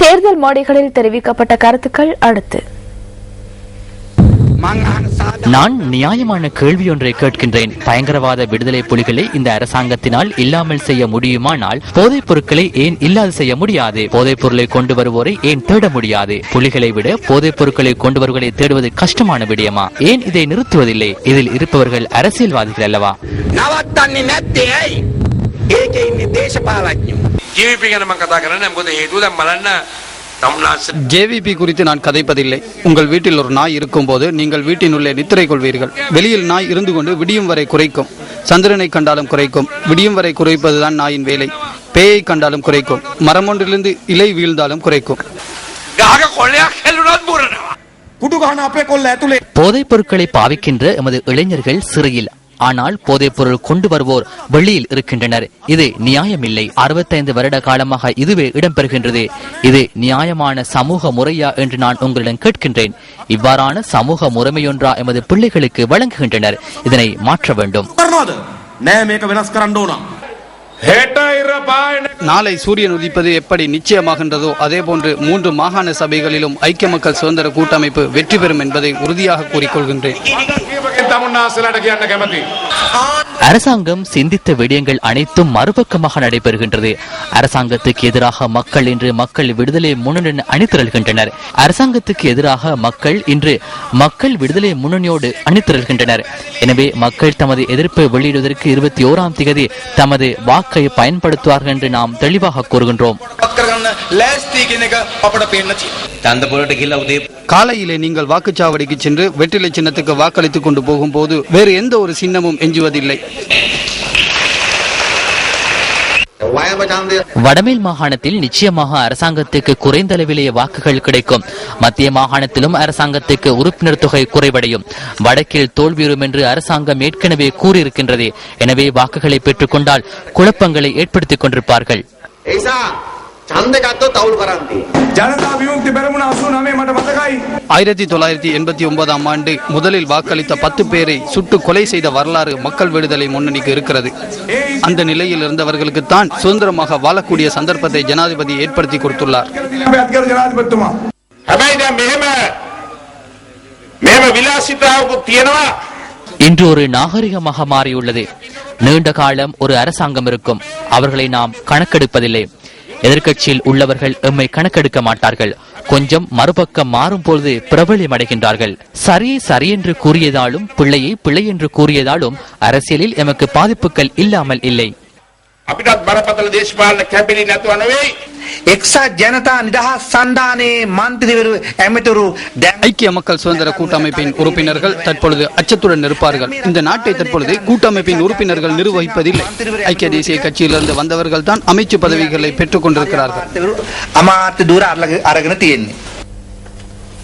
தேர்தல் மேடைகளில் தெரிவிக்கப்பட்ட கருத்துக்கள் அடுத்து. நான் நியாயமான கேள்வி ஒன்றை கேட்கின்றேன். பயங்கரவாத விடுதலை புலிகளை இந்த அரசாங்கத்தினால் இல்லாமல் செய்ய முடியுமானால் போதைப் பொருட்களை ஏன் இல்லாது செய்ய முடியாது? போதைப் பொருளை கொண்டு வருவோரை ஏன் தேட முடியாது? புலிகளை விட போதைப் பொருட்களை கொண்டு வருவதை தேடுவது கஷ்டமான விடயமா? ஏன் இதை நிறுத்துவதில்லை? இதில் இருப்பவர்கள் அரசியல்வாதிகள் அல்லவா? නවත්තන්නේ නැත්තේ ඇයි ඒක ඉන්න දේශපාලඥු ජීවිපි ගැන මම කතා කරන්නේ නැහැ. මොකද හේතුව දැන් බලන්න තමුන්නාස ஜேவிபி குறித்து நான் கதைப்பதில்லை உங்கள் வீட்டில் ஒரு நாய் இருக்கும்போது நீங்கள் வீட்டினுள்ளே நித்திரை கொள்வீர்கள் வெளியில் நாய் இருந்து கொண்டு விடியும் வரை குறைக்கும் சந்திரனை கண்டாலும் குறைக்கும் விடியும் வரை குறைப்பதுதான் நாயின் வேலை பேயை கண்டாலும் குறைக்கும் மரம் ஒன்றிலிருந்து இலை வீழ்ந்தாலும் குறைக்கும் ගහක කොල්ලයක් හැල්ලුනොත් බුරනවා. කුඩු ගහන අපේ කොල්ල ඇතුලේ போதைப் பொருட்களை பாவிக்கின்ற எமது இளைஞர்கள் சிறையில் ஆனால் போதைப் பொருள் கொண்டு வருவோர் வெளியில் இருக்கின்றனர். இது நியாயமில்லை. அறுபத்தைந்து வருட காலமாக இதுவே இடம்பெறுகின்றது. இது நியாயமான சமூக முறையா என்று நான் உங்களிடம் கேட்கின்றேன். இவ்வாறான சமூக முறைமையொன்றா எமது பிள்ளைகளுக்கு வழங்குகின்றனர். இதனை மாற்ற வேண்டும். நாளை சூரியன் உதிப்பது எப்படி நிச்சயமாகின்றதோ அதே போன்று மூன்று மாகாண சபைகளிலும் ஐக்கிய மக்கள் சுதந்திர கூட்டமைப்பு வெற்றி பெறும் என்பதை உறுதியாக கூறிக்கொள்கின்றேன். அரசாங்கம் சிந்தித்த விடயங்கள் அனைத்தும் மறுபக்கமாக நடைபெறுகின்றது. அரசாங்கத்துக்கு எதிராக மக்கள் இன்று மக்கள் விடுதலை முன்னணி அணிதிரள்கின்றனர் அரசாங்கத்துக்கு எதிராக மக்கள் இன்று மக்கள் விடுதலை முன்னணியோடு அணிதிரள்கின்றனர் எனவே மக்கள் தமது எதிர்ப்பை வெளியிடுவதற்கு இருபத்தி ஓராம் தேதி தமது வாக்கை பயன்படுத்துவார்கள் என்று நாம் தெளிவாக கூறுகின்றோம். காலையிலே நீங்கள் வாக்குச்சாவடிக்கு சென்று வெற்றிலை சின்னத்துக்கு வாக்களித்துக் கொண்டு போகும்போது வேறு எந்த ஒரு சின்னமும் எஞ்சுவதில்லை. வடமேல் மாகாணத்தில் நிச்சயமாக அரசாங்கத்துக்கு குறைந்த அளவிலேயே வாக்குகள் கிடைக்கும். மத்திய மாகாணத்திலும் அரசாங்கத்துக்கு உறுப்பினர் தொகை குறைவடையும். வடக்கில் தோல்வியுறும் என்று அரசாங்கம் ஏற்கனவே கூறியிருக்கின்றது. எனவே வாக்குகளை பெற்றுக்கொண்டால் குழப்பங்களை ஏற்படுத்திக் கொண்டிருப்பார்கள். ஆயிரத்தி தொள்ளாயிரத்தி எண்பத்தி ஒன்பதாம் ஆண்டு முதலில் வாக்களித்த பத்து பேரை சுட்டு கொலை செய்த வரலாறு மக்கள் விடுதலை முன்னணிக்கு இருக்கிறது. அந்த நிலையில் இருந்தவர்களுக்கு தான் சுதந்திரமாக வாழக்கூடிய சந்தர்ப்பத்தை ஜனாதிபதி ஏற்படுத்தி கொடுத்துள்ளார். இன்று ஒரு நாகரிகமாக மாறியுள்ளது நீண்ட காலம் ஒரு அரசாங்கம் இருக்கும். அவர்களை நாம் கணக்கெடுப்பதில்லை. எதிர்க்கட்சியில் உள்ளவர்கள் எம்மை கணக்கெடுக்க மாட்டார்கள். கொஞ்சம் மறுபக்கம் மாறும் பொழுது பிரபலியம் அடைகின்றார்கள் சரியை சரி என்று கூறியதாலும் பிள்ளையை பிள்ளை என்று கூறியதாலும் அரசியலில் எமக்கு பாதிப்புகள் இல்லாமல் இல்லை. අපිටත් බරපතල දේශපාලන කැපිලි නැතුව නෙවෙයි එක්සත් ජනතා නිදහස් සන්ධානයේ මන්ත්‍රීවරු ඇමතුරු දැන් ஐக்கிய மக்கள் சுதந்திர கூட்டமைப்பின் உறுப்பினர்கள் தற்பொழுது அச்சத்துடன் இருப்பார்கள் இந்த நாட்டை தற்பொழுது கூட்டமைப்பின் உறுப்பினர்கள் நிர்வகிப்பதில்லை ஐக்கிய தேசிய கட்சியிலிருந்து வந்தவர்கள் தான் அமைச்சு பதவிகளை பெற்றுக் கொண்டிருக்கிறார்கள் අමාත්‍ය දුර අරගෙන තියෙන්නේ